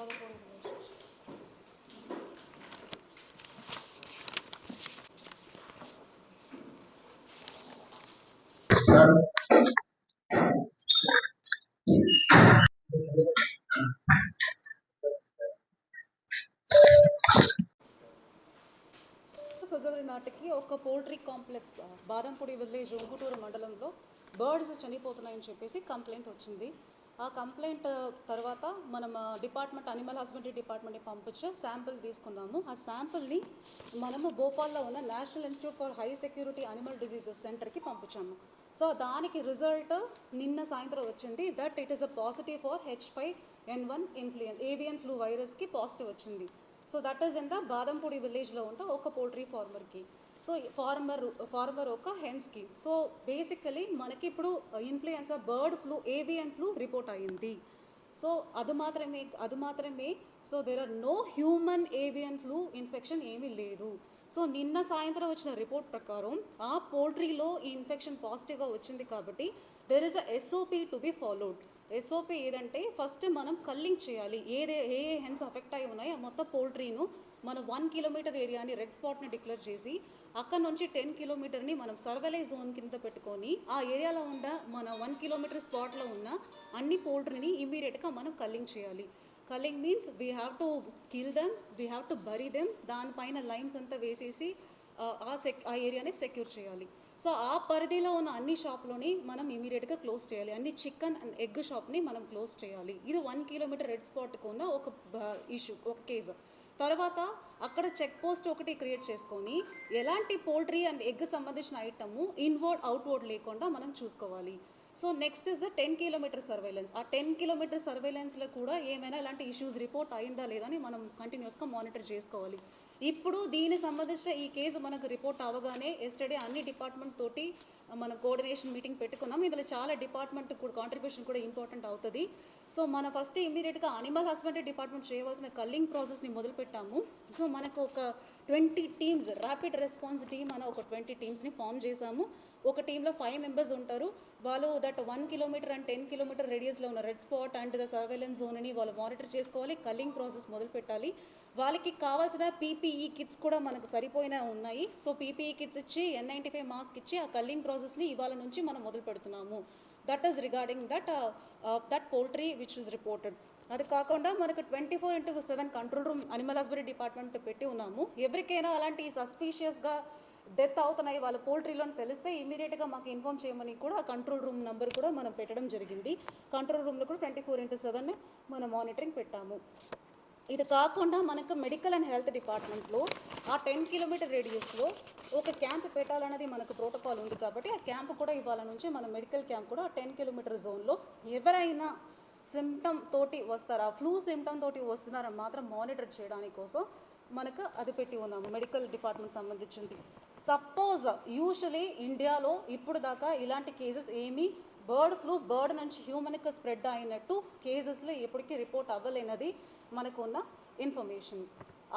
బాధపడి ఫిబ్రవరి నాటికి ఒక poultry complex Badampudi village Unguturu మండలంలో బర్డ్స్ చనిపోతున్నాయని చెప్పేసి కంప్లైంట్ వచ్చింది. ఆ కంప్లైంట్ తర్వాత మనం డిపార్ట్మెంట్ అనిమల్ హస్బెండరీ డిపార్ట్మెంట్ని పంపించి శాంపుల్ తీసుకున్నాము. ఆ శాంపుల్ని మనము భోపాల్లో ఉన్న national institute for high security animal diseases సెంటర్కి పంపించాము. సో దానికి రిజల్ట్ నిన్న సాయంత్రం వచ్చింది. That it is a positive for H five N one influenza avian flu వైరస్కి పాజిటివ్ వచ్చింది. So that is in the Badampudi విలేజ్లో ఉంటే ఒక పోల్ట్రీ ఫార్మర్కి సో ఫార్మర్ ఫార్మర్ ఒక హెన్స్కి సో బేసికలీ మనకి ఇప్పుడు influenza bird flu avian flu report అయ్యింది సో అది మాత్రమే అది మాత్రమే so there are no human avian flu infection ఏమీ లేదు సో నిన్న సాయంత్రం వచ్చిన రిపోర్ట్ ప్రకారం ఆ పోల్ట్రీలో ఈ ఇన్ఫెక్షన్ పాజిటివ్గా వచ్చింది కాబట్టి there is a SOP to be followed SOP ఏదంటే ఫస్ట్ మనం కల్లింగ్ చేయాలి ఏదే ఏ ఏ హెన్స్ అఫెక్ట్ అయి ఉన్నాయో ఆ మొత్తం పోల్ట్రీను మనం వన్ కిలోమీటర్ ఏరియాని రెడ్ స్పాట్ని డిక్లేర్ చేసి అక్కడ నుంచి టెన్ కిలోమీటర్ని మనం సర్వలైజ్ జోన్ కింద పెట్టుకొని ఆ ఏరియాలో ఉన్న మన వన్ కిలోమీటర్ స్పాట్లో ఉన్న అన్ని పోల్ట్రీని ఇమీడియట్గా మనం కల్లింగ్ చేయాలి. Culling means we have to kill them we have to bury them దానిపైన లైన్స్ అంతా వేసేసి ఆ, సెక్ ఆ ఏరియాని సెక్యూర్ చేయాలి. సో ఆ పరిధిలో ఉన్న అన్ని షాప్లోని మనం ఇమీడియట్గా క్లోజ్ చేయాలి. అన్ని చికెన్ అండ్ ఎగ్ షాప్ని మనం క్లోజ్ చేయాలి. ఇది వన్ కిలోమీటర్ రెడ్ స్పాట్ ఉన్న ఒక ఇష్యూ ఒక కేసు తర్వాత అక్కడ చెక్ పోస్ట్ ఒకటి క్రియేట్ చేసుకొని ఎలాంటి పోల్ట్రీ అండ్ ఎగ్ సంబంధించిన ఐటము ఇన్వర్డ్ అవుట్వర్డ్ లేకుండా మనం చూసుకోవాలి. So next is ten kilometre surveillance ఆ టెన్ కిలోమీటర్ సర్వేలెన్స్లో కూడా ఏమైనా ఇలాంటి ఇష్యూస్ రిపోర్ట్ అయిందా లేదా అని మనం కంటిన్యూస్గా మానిటర్ చేసుకోవాలి. ఇప్పుడు దీనికి సంబంధించిన ఈ కేసు మనకు రిపోర్ట్ అవ్వగానే ఎస్టర్డే అన్ని డిపార్ట్మెంట్ తోటి మనం కోఆర్డినేషన్ మీటింగ్ పెట్టుకున్నాం. ఇందులో చాలా డిపార్ట్మెంట్ కూడా కాంట్రిబ్యూషన్ కూడా ఇంపార్టెంట్ అవుతుంది. సో మన ఫస్ట్ ఇమీడియట్గా అనిమల్ హస్బెండరీ డిపార్ట్మెంట్ చేయవలసిన కల్లింగ్ ప్రాసెస్ని మొదలుపెట్టాము సో మనకు ఒక twenty teams rapid response team అని ఒక ట్వంటీ టీమ్స్ని ఫామ్ చేశాము. ఒక టీంలో ఫైవ్ మెంబర్స్ ఉంటారు. వాళ్ళు that one kilometre and ten kilometre రేడియస్లో ఉన్న red spot and the surveillance జోన్ని వాళ్ళు మానిటర్ చేసుకోవాలి కల్లింగ్ ప్రాసెస్ మొదలు పెట్టాలి. వాళ్ళకి కావాల్సిన పీపీఈ కిట్స్ కూడా మనకు సరిపోయిన ఉన్నాయి. సో పీపీఈ కిట్స్ ఇచ్చి ఎన్ నైంటీ ఫైవ్ మాస్క్ ఇచ్చి ఆ కల్లింగ్ ప్రాసెస్ని ఇవాళ నుంచి మనం మొదలు పెడుతున్నాము. That is regarding that that poultry which is reported అది కాకుండా మనకు twenty four into seven control room animal husbandry department పెట్టి ఉన్నాము. ఎవరికైనా అలాంటి సస్పీషియస్గా డెత్ అవుతున్నాయి వాళ్ళ పోల్ట్రీలో తెలిస్తే ఇమీడియట్గా మాకు ఇన్ఫామ్ చేయమని కూడా కంట్రోల్ రూమ్ నెంబర్ కూడా మనం పెట్టడం జరిగింది. కంట్రోల్ రూమ్లో కూడా ట్వంటీ ఫోర్ ఇంటూ సెవెన్ మనం మానిటరింగ్ పెట్టాము. ఇది కాకుండా మనకు మెడికల్ అండ్ హెల్త్ డిపార్ట్మెంట్లో ఆ టెన్ కిలోమీటర్ రేడియస్లో ఒక క్యాంప్ పెట్టాలన్నది మనకు ప్రోటోకాల్ ఉంది కాబట్టి ఆ క్యాంప్ కూడా ఇవాళ నుంచి మన మెడికల్ క్యాంప్ కూడా టెన్ కిలోమీటర్ జోన్లో ఎవరైనా సిమ్టమ్ తోటి వస్తారా ఫ్లూ సిమ్టమ్ తోటి వస్తున్నారా మాత్రం మానిటర్ చేయడానికి కోసం మనకు అది పెట్టి ఉన్నాము మెడికల్ డిపార్ట్మెంట్ సంబంధించింది. సపోజ్ యూజువలీ ఇండియాలో ఇప్పుడు దాకా ఇలాంటి కేసెస్ ఏమీ బర్డ్ ఫ్లూ బర్డ్ నుంచి హ్యూమన్కి స్ప్రెడ్ అయినట్టు కేసెస్లో ఎప్పటికీ రిపోర్ట్ అవ్వలేనది మనకు ఉన్న ఇన్ఫర్మేషన్.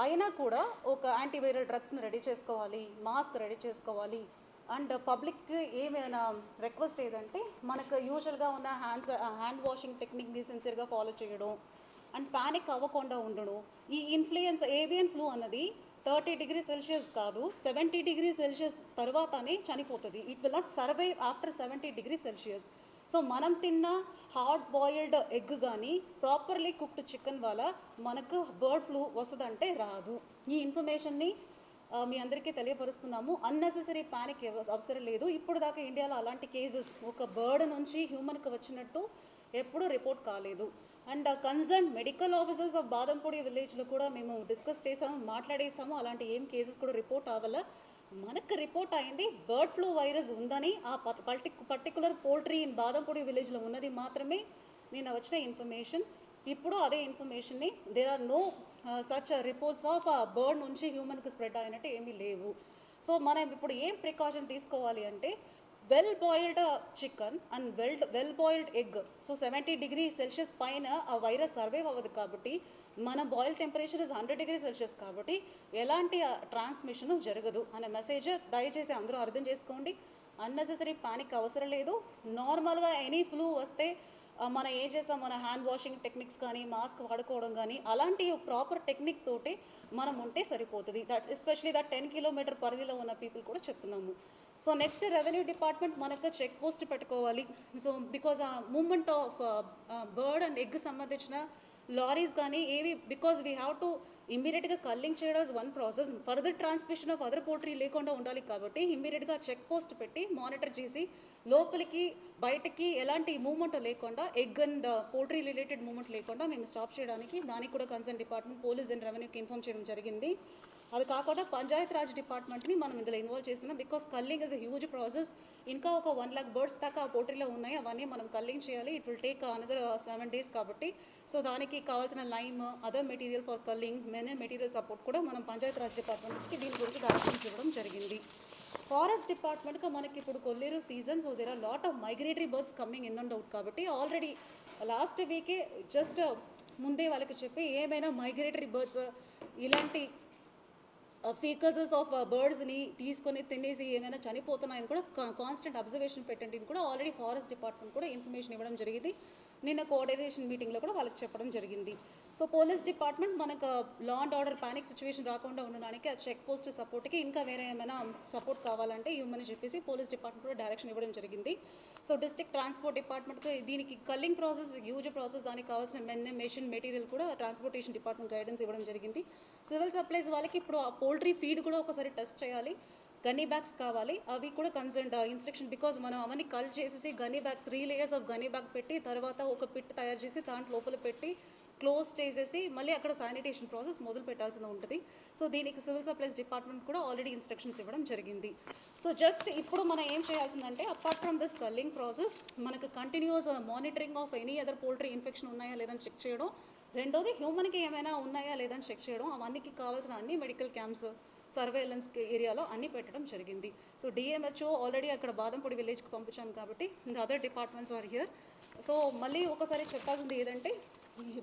అయినా కూడా ఒక యాంటీవైరల్ డ్రగ్స్ని రెడీ చేసుకోవాలి మాస్క్ రెడీ చేసుకోవాలి. అండ్ పబ్లిక్కి ఏమైనా రిక్వెస్ట్ ఏదంటే మనకు యూజువల్గా ఉన్న హ్యాండ్స్ హ్యాండ్ వాషింగ్ టెక్నిక్ని సిన్సియర్గా ఫాలో చేయడం అండ్ ప్యానిక్ అవ్వకుండా ఉండడం. ఈ ఇన్ఫ్లుయెన్స్ ఏవియన్ ఫ్లూ అన్నది థర్టీ డిగ్రీ సెల్సియస్ కాదు సెవెంటీ డిగ్రీ సెల్సియస్ తర్వాతనే చనిపోతుంది. It will not survive after seventy degree Celsius. So మనం తిన్న హార్డ్ బాయిల్డ్ ఎగ్ కానీ ప్రాపర్లీ కుక్డ్ చికెన్ వల్ల మనకు బర్డ్ ఫ్లూ వస్తుందంటే రాదు. ఈ ఇన్ఫర్మేషన్ని మీ అందరికీ తెలియపరుస్తున్నాము. అన్నెసెసరీ ప్యానిక్ అవసరం లేదు. ఇప్పుడు దాకా ఇండియాలో అలాంటి కేసెస్ ఒక బర్డ్ నుంచి హ్యూమన్కి వచ్చినట్టు ఎప్పుడూ రిపోర్ట్ కాలేదు. And concern medical officers of Badampudi విలేజ్లో కూడా మేము డిస్కస్ చేసాము మాట్లాడేసాము అలాంటి ఏం కేసెస్ కూడా రిపోర్ట్ అవ్వాల మనకు రిపోర్ట్ అయింది బర్డ్ ఫ్లూ వైరస్ ఉందని ఆ పర్టి పర్టికులర్ పోల్ట్రీ ఇన్ బాదంపూడి విలేజ్లో ఉన్నది మాత్రమే నేను వచ్చిన ఇన్ఫర్మేషన్ ఇప్పుడు అదే ఇన్ఫర్మేషన్ని there are no such reports of ఆ బర్డ్ నుంచి హ్యూమన్కి స్ప్రెడ్ అయినట్టు ఏమీ లేవు. సో మనం ఇప్పుడు ఏం ప్రికాషన్ తీసుకోవాలి అంటే well boiled chicken and well well boiled egg so seventy degree Celsius పైన ఆ వైరస్ సర్వైవ్ అవ్వదు కాబట్టి మన boil temperature is hundred degree Celsius కాబట్టి ఎలాంటి ట్రాన్స్మిషన్ జరగదు అనే మెసేజ్ దయచేసి అందరూ అర్థం చేసుకోండి. అన్నెసెసరీ పానిక్ అవసరం లేదు. నార్మల్గా ఎనీ ఫ్లూ వస్తే మనం ఏం చేస్తాం? మన హ్యాండ్ వాషింగ్ టెక్నిక్స్ కానీ మాస్క్ వాడుకోవడం కానీ అలాంటి ప్రాపర్ టెక్నిక్ తోటి మనం ఉంటే సరిపోతుంది. That especially that ten kilometer పరిధిలో ఉన్న పీపుల్ కూడా చెప్తున్నాము. సో నెక్స్ట్ రెవెన్యూ డిపార్ట్మెంట్ మనకు చెక్ పోస్ట్ పెట్టుకోవాలి. సో బికాజ్ ఆ movement of bird and egg సంబంధించిన లారీస్ కానీ ఏవి బికాజ్ వీ హ్యావ్ టు ఇమ్మీడియట్గా కల్లింగ్ చేయడం one process further transmission of other poultry లేకుండా ఉండాలి కాబట్టి ఇమ్మీడియట్గా చెక్ పోస్ట్ పెట్టి మానిటర్ చేసి లోపలికి బయటకి ఎలాంటి మూమెంట్ లేకుండా egg and poultry related movement లేకుండా మేము స్టాప్ చేయడానికి దానికి కూడా కన్సర్న్ డిపార్ట్మెంట్ పోలీస్ అండ్ రెవెన్యూకి ఇన్ఫార్మ్ చేయడం జరిగింది. అది కాకుండా పంచాయత్ రాజ్ డిపార్ట్మెంట్ని మనం ఇందులో ఇన్వాల్వ్ చేస్తున్నాం. Because culling is a huge process ఇంకా ఒక వన్ లాక్ బర్డ్స్ దాకా ఆ పోటీలో ఉన్నాయి. అవన్నీ మనం కల్లింగ్ చేయాలి. It will take another seven days కాబట్టి. సో దానికి కావాల్సిన lime other material for culling men and material support కూడా మనం పంచాయత్ రాజ్ డిపార్ట్మెంట్కి దీని గురించి డైరెక్షన్స్ ఇవ్వడం జరిగింది. ఫారెస్ట్ డిపార్ట్మెంట్గా మనకి ఇప్పుడు Kolleru season so there are lot of migratory birds coming in and out కాబట్టి ఆల్రెడీ లాస్ట్ వీకే జస్ట్ ముందే వాళ్ళకి చెప్పి ఏమైనా మైగ్రేటరీ బర్డ్స్ ఇలాంటి ఫీకసెస్ ఆఫ్ బర్డ్స్ని తీసుకొని తినేసి ఏమైనా చనిపోతున్నాయని కూడా కాన్స్టెంట్ అబ్జర్వేషన్ పెట్టండి అని కూడా ఆల్రెడీ ఫారెస్ట్ డిపార్ట్మెంట్ కూడా ఇన్ఫర్మేషన్ ఇవ్వడం జరిగింది. నిన్న కోఆర్డినేషన్ మీటింగ్లో కూడా వాళ్ళకి చెప్పడం జరిగింది. సో పోలీస్ డిపార్ట్మెంట్ మనకు law and order panic situation రాకుండా ఉండడానికి ఆ చెక్ పోస్ట్ సపోర్ట్కి ఇంకా వేరే ఏమైనా సపోర్ట్ కావాలంటే ఇవ్వమని చెప్పేసి పోలీస్ డిపార్ట్మెంట్ కూడా డైరెక్షన్ ఇవ్వడం జరిగింది. సో డిస్ట్రిక్ట్ ట్రాన్స్పోర్ట్ డిపార్ట్మెంట్కి దీనికి కల్లింగ్ ప్రాసెస్ యూజ్ ప్రాసెస్ దానికి కావాల్సిన మెన్ మెషిన్ మెటీరియల్ కూడా ట్రాన్స్పోర్టేషన్ డిపార్ట్మెంట్ గైడెన్స్ ఇవ్వడం జరిగింది. సివిల్ సప్లైస్ వాళ్ళకి ఇప్పుడు ఆ పోల్ట్రీ ఫీడ్ కూడా ఒకసారి టెస్ట్ చేయాలి. గనీ బ్యాగ్స్ కావాలి. అవి కూడా కన్సర్న్ ఇన్స్ట్రక్షన్ బికాజ్ మనం అవన్నీ కల్ చేసేసి gunny bag three layers of gunny bag పెట్టి తర్వాత ఒక పిట్ తయారు చేసి దాంట్లో లోపల పెట్టి క్లోజ్ చేసేసి మళ్ళీ అక్కడ శానిటేషన్ ప్రాసెస్ మొదలు పెట్టాల్సి ఉంటుంది. సో దీనికి సివిల్ సప్లైస్ డిపార్ట్మెంట్ కూడా ఆల్రెడీ ఇన్స్ట్రక్షన్స్ ఇవ్వడం జరిగింది. సో జస్ట్ ఇప్పుడు మనం ఏం చేయాల్సిందంటే apart from this culling process మనకు continuous monitoring of any other poultry infection ఉన్నాయా లేదని చెక్ చేయడం. రెండోది హ్యూమన్కి ఏమైనా ఉన్నాయా లేదని చెక్ చేయడం. అవన్నీకి కావాల్సిన అన్ని మెడికల్ క్యాంప్స్ సర్వేలెన్స్ ఏరియాలో అన్ని పెట్టడం జరిగింది. సో డిఎంహెచ్ఓ ఆల్రెడీ అక్కడ బాదంపూడి విలేజ్కి పంపించాం కాబట్టి ఇంకా other departments are here so మళ్ళీ ఒకసారి చెప్పాల్సింది ఏదంటే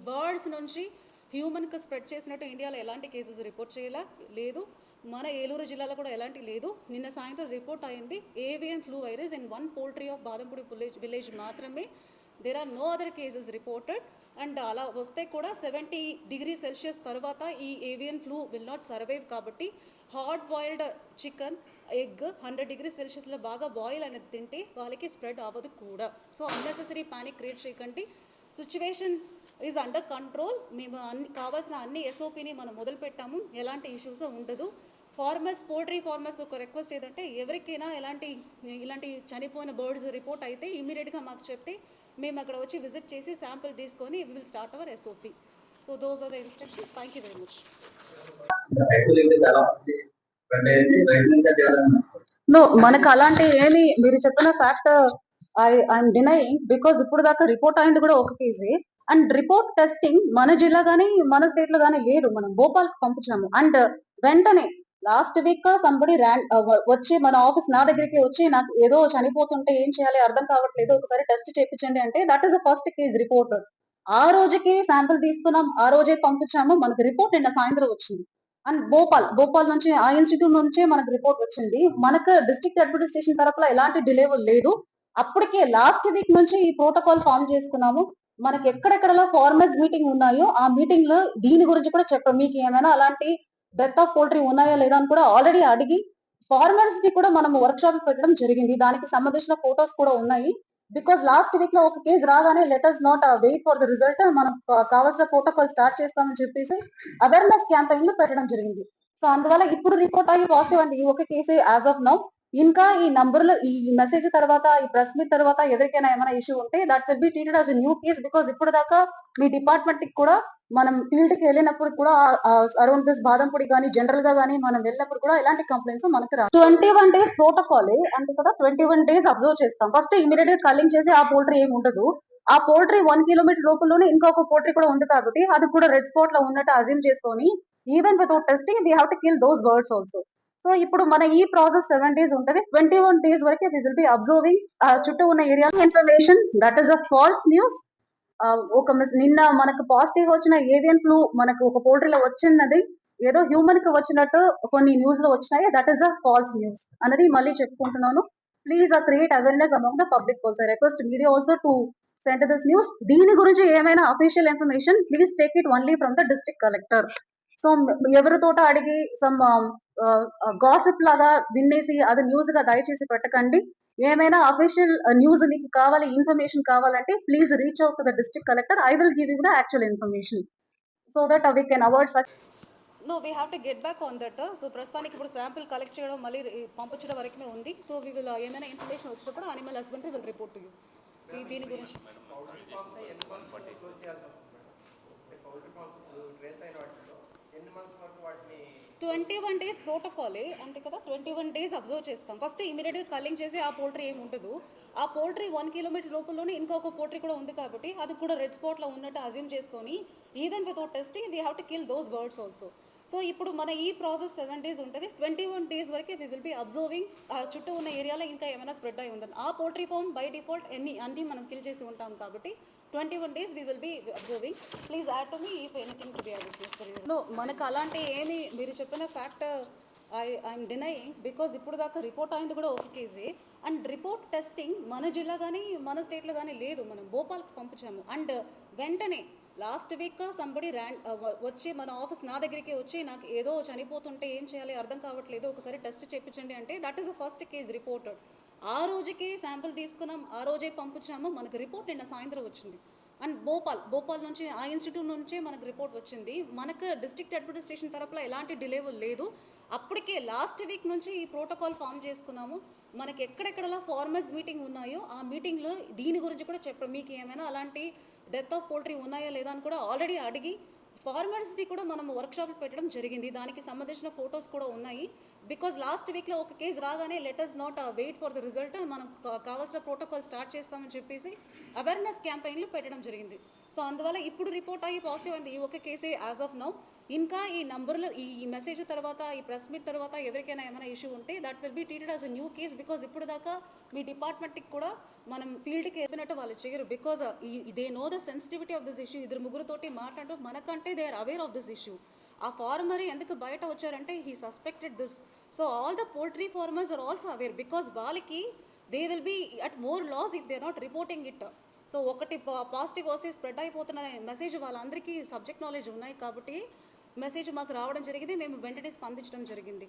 బర్డ్స్ నుంచి హ్యూమన్కి స్ప్రెడ్ చేసినట్టు ఇండియాలో ఎలాంటి కేసెస్ రిపోర్ట్ చేయలే లేదు. మన ఏలూరు జిల్లాలో కూడా ఎలాంటి లేదు. నిన్న సాయంత్రం రిపోర్ట్ అయింది avian flu virus in one poultry of Badampudi village village మాత్రమే. There are no other cases reported and అలా వస్తే కూడా సెవెంటీ డిగ్రీ సెల్సియస్ తర్వాత ఈ avian flu will not survive కాబట్టి hot boiled chicken egg hundred degree సెల్సియస్లో బాగా boil అనేది తింటే వాళ్ళకి స్ప్రెడ్ అవ్వదు కూడా. సో అన్నెసెసరీ పానిక్ క్రియేట్ చేయకండి. సిచ్యువేషన్ ఈజ్ అండర్ కంట్రోల్ మేము అన్ని కావాల్సిన అన్ని ఎస్ఓపిని మనం మొదలుపెట్టాము ఎలాంటి ఇష్యూస్ ఉండదు. ఫార్మర్స్ పోల్ట్రీ ఫార్మర్స్కి ఒక రిక్వెస్ట్ ఏదంటే ఎవరికైనా ఎలాంటి ఇలాంటి చనిపోయిన బర్డ్స్ రిపోర్ట్ అయితే ఇమీడియట్గా మాకు చెప్తే మేము అక్కడ వచ్చి విజిట్ చేసి శాంపుల్ తీసుకొని will start our SOP so those are the instructions thank you very much no మనకు అలాంటి ఏమి మీరు చెప్పిన fact I I'm deny because ఇప్పుడు దాకా రిపోర్ట్ అయింది కూడా ఒక కేజీ అండ్ రిపోర్ట్ టెస్టింగ్ మన జిల్లా కానీ మన స్టేట్లో కానీ లేదు. మనం భోపాల్ పంపించాము అండ్ వెంటనే లాస్ట్ వీక్ సంబడి వచ్చి మన ఆఫీస్ నా దగ్గరికి వచ్చి నాకు ఏదో చనిపోతుంటే ఏం చేయాలి అర్థం కావట్లేదు. ఒకసారి టెస్ట్ చేయించండి అంటే that is the first case report ఆ రోజుకి శాంపుల్ తీసుకున్నాం. ఆ రోజే పంపించాము. మనకి రిపోర్ట్ నిన్న సాయంత్రం వచ్చింది. అండ్ భోపాల్ భోపాల్ నుంచి ఆ ఇన్స్టిట్యూట్ నుంచే మనకు రిపోర్ట్ వచ్చింది. మనకు డిస్ట్రిక్ట్ అడ్మినిస్ట్రేషన్ తరపున ఎలాంటి డిలే లేదు. అప్పటికే లాస్ట్ వీక్ నుంచి ఈ ప్రోటోకాల్ ఫామ్ చేసుకున్నాము. మనకి ఎక్కడెక్కడలా ఫార్మర్స్ మీటింగ్ ఉన్నాయో ఆ మీటింగ్లో దీని గురించి కూడా చెప్పడం. మీకు ఏమైనా అలాంటి డెత్ ఆఫ్ పోల్ట్రీ ఉన్నాయా లేదా అని కూడా ఆల్రెడీ అడిగి ఫార్మర్స్ని కూడా మనం వర్క్ షాప్ పెట్టడం జరిగింది. దానికి సంబంధించిన ఫోటోస్ కూడా ఉన్నాయి. బికాస్ లాస్ట్ వీక్లో ఒక కేసు రాగానే let us not wait for the result మనం కావాల్సిన ప్రోటోకాల్ స్టార్ట్ చేస్తామని చెప్పేసి అవేర్నెస్ క్యాంపెయిన్లో పెట్టడం జరిగింది. సో అందువల్ల ఇప్పుడు రిపోర్ట్ అయ్యి పాజిటివ్ అంది ఈ ఒక కేసు యాజ్ ఆఫ్ నౌ ఇంకా ఈ నంబర్లో ఈ మెసేజ్ తర్వాత ఈ ప్రెస్ మీట్ తర్వాత ఎవరికైనా ఏమైనా ఇష్యూ ఉంటే that will be treated as new case because ఇప్పుడు దాకా మీ డిపార్ట్మెంట్కి కూడా మనం ఫీల్డ్కి వెళ్ళినప్పుడు కూడా అరౌండ్ దిస్ బాదంపూడి కానీ జనరల్గా కానీ మనం వెళ్ళినప్పుడు కూడా ఎలాంటి కంప్లైంట్స్ మనకి రాదు ట్వంటీ వన్ డేస్ ప్రోటోకాల్ అంటే కదా ట్వంటీ వన్ డేస్ అబ్జర్వ్ చేస్తాం. ఫస్ట్ ఇమీడియట్గా కలింగ్ చేసి ఆ పోల్ట్రీ ఏమి ఉండదు. ఆ పోల్ట్రీ వన్ కిలోమీటర్ లోపలనే ఇంకొక పోల్ట్రీ కూడా ఉంది కాబట్టి అది కూడా రెడ్ స్పాట్లో ఉన్నట్టు అజ్యూమ్ చేసుకొని even without testing we have to kill those birds also so ఇప్పుడు మన ఈ ప్రాసెస్ సెవెన్ డేస్ ఉంటుంది. ట్వంటీ వన్ డేస్ వరకు వి విల్ బి అబ్జర్వింగ్ చుట్టూ ఉన్న area information that is a false news ఒక మిస్ నిన్న మనకు పాజిటివ్ వచ్చిన ఏవియన్ ఫ్లూ మనకు ఒక పోల్ట్రీలో వచ్చినది ఏదో హ్యూమన్కి వచ్చినట్టు కొన్ని న్యూస్లో వచ్చినాయి. That is a false news అనేది మళ్ళీ చెప్పుకుంటున్నాను. ప్లీజ్ ఆ create awareness among the public also request media also to send this news దీని గురించి ఏమైనా official information please take it only from the district collector so ఎవరితోట అడిగి సమ్ గాసిప్ లాగా విన్నేసి అది న్యూస్గా దయచేసి పెట్టకండి. ఏమైనా అఫీషియల్ న్యూస్ మీకు కావాలి ఇన్ఫర్మేషన్ కావాలంటే please reach out to the district collector I will give you the actual information so that we can avoid such no we have to get back on that so ప్రస్తుతానికి ఇప్పుడు sample collect చేయడం మళ్ళీ పంపించడం వరకే ఉంది. So we will ఏమైనా information వచ్చినప్పుడు animal husbandry will report to you దీని గురించి. ట్వంటీ వన్ డేస్ ప్రోటోకాలే అంతే కదా? ట్వంటీ వన్ డేస్ అబ్జర్వ్ చేస్తాం. ఫస్ట్ ఇమీడియట్గా కల్లింగ్ చేసి ఆ పోల్ట్రీ ఏమి ఉండదు. ఆ పోల్ట్రీ వన్ కిలోమీటర్ లోపలనే ఇంకొక పోల్ట్రీ కూడా ఉంది కాబట్టి అది కూడా రెడ్ స్పాట్లో ఉన్నట్టు అజ్యూమ్ చేసుకొని even without testing we have to kill those birds also so ఇప్పుడు మన ఈ ప్రాసెస్ సెవెన్ డేస్ ఉంటుంది. ట్వంటీ వన్ డేస్ వరకే వి విల్ బి అబ్జర్వింగ్ ఆ చుట్టూ ఉన్న ఏరియాలో ఇంకా ఏమైనా స్ప్రెడ్ అయి ఉందని ఆ పోల్ట్రీ ఫామ్ బై డిఫాల్ట్ ఎన్ని అన్ని మనం కిల్ చేసి ఉంటాం కాబట్టి twenty one days we will be observing please add to me if anything to be add no మనకు అలాంటి ఏమి మీరు చెప్పిన fact I I'm denying because ఇప్పుడు దాకా రిపోర్ట్ అయింది కూడా ఒక కేజీ అండ్ రిపోర్ట్ టెస్టింగ్ మన జిల్లా కానీ మన స్టేట్లో కానీ లేదు. మనం భోపాల్కి పంపించాము అండ్ వెంటనే లాస్ట్ వీక్ సంబడి ర్యాన్ వచ్చి మన ఆఫీస్ నా దగ్గరికి వచ్చి నాకు ఏదో చనిపోతుంటే ఏం చేయాలి అర్థం కావట్లేదు. ఒకసారి టెస్ట్ చేయించండి అంటే that is the first case reported ఆ రోజుకి శాంపిల్ తీసుకున్నాం ఆ రోజే పంపించాము మనకు రిపోర్ట్ నిన్న సాయంత్రం వచ్చింది. అండ్ భోపాల్ భోపాల్ నుంచి ఆ ఇన్స్టిట్యూట్ నుంచే మనకు రిపోర్ట్ వచ్చింది. మనకు డిస్ట్రిక్ట్ అడ్మినిస్ట్రేషన్ తరపులో ఎలాంటి డిలే లేదు. అప్పటికే లాస్ట్ వీక్ నుంచి ఈ ప్రోటోకాల్ ఫామ్ చేసుకున్నాము. మనకి ఎక్కడెక్కడలా ఫార్మర్స్ మీటింగ్ ఉన్నాయో ఆ మీటింగ్లో దీని గురించి కూడా చెప్పడం. మీకు ఏమైనా అలాంటి డెత్ ఆఫ్ పోల్ట్రీ ఉన్నాయా లేదా అని కూడా ఆల్రెడీ అడిగి ఫార్మర్స్ని కూడా మనం వర్క్షాప్లు పెట్టడం జరిగింది. దానికి సంబంధించిన ఫొటోస్ కూడా ఉన్నాయి. బికాజ్ లాస్ట్ వీక్లో ఒక కేసు రాగానే let us not wait for the result మనం కావాల్సిన ప్రోటోకాల్ స్టార్ట్ చేస్తామని చెప్పేసి అవేర్నెస్ క్యాంపెయిన్లు పెట్టడం జరిగింది. సో అందువల్ల ఇప్పుడు రిపోర్ట్ అయ్యి పాజిటివ్ అయింది. ఈ ఒక కేసే యాజ్ ఆఫ్ నౌ ఇంకా ఈ నంబర్లో ఈ ఈ మెసేజ్ తర్వాత ఈ ప్రెస్ మీట్ తర్వాత ఎవరికైనా ఏమైనా ఇష్యూ ఉంటే that will be treated as a new case because ఇప్పుడు దాకా మీ డిపార్ట్మెంట్కి కూడా మనం ఫీల్డ్కి వెళ్ళినట్టు వాళ్ళు చేయరు. Because they know the sensitivity of this issue ఇద్దరు ముగ్గురుతోటి మాట్లాడటం మనకంటే they are aware of this issue ఆ ఫార్మర్ ఎందుకు బయట వచ్చారంటే he suspected this so all the poultry farmers are also aware because వాళ్ళకి they will be at more loss if they not reporting it so ఒకటి positive వస్తే spread అయిపోతున్న message వాళ్ళందరికీ subject knowledge ఉన్నాయి కాబట్టి మెసేజ్ మాకు రావడం జరిగింది మేము వెంటనే స్పందించడం జరిగింది.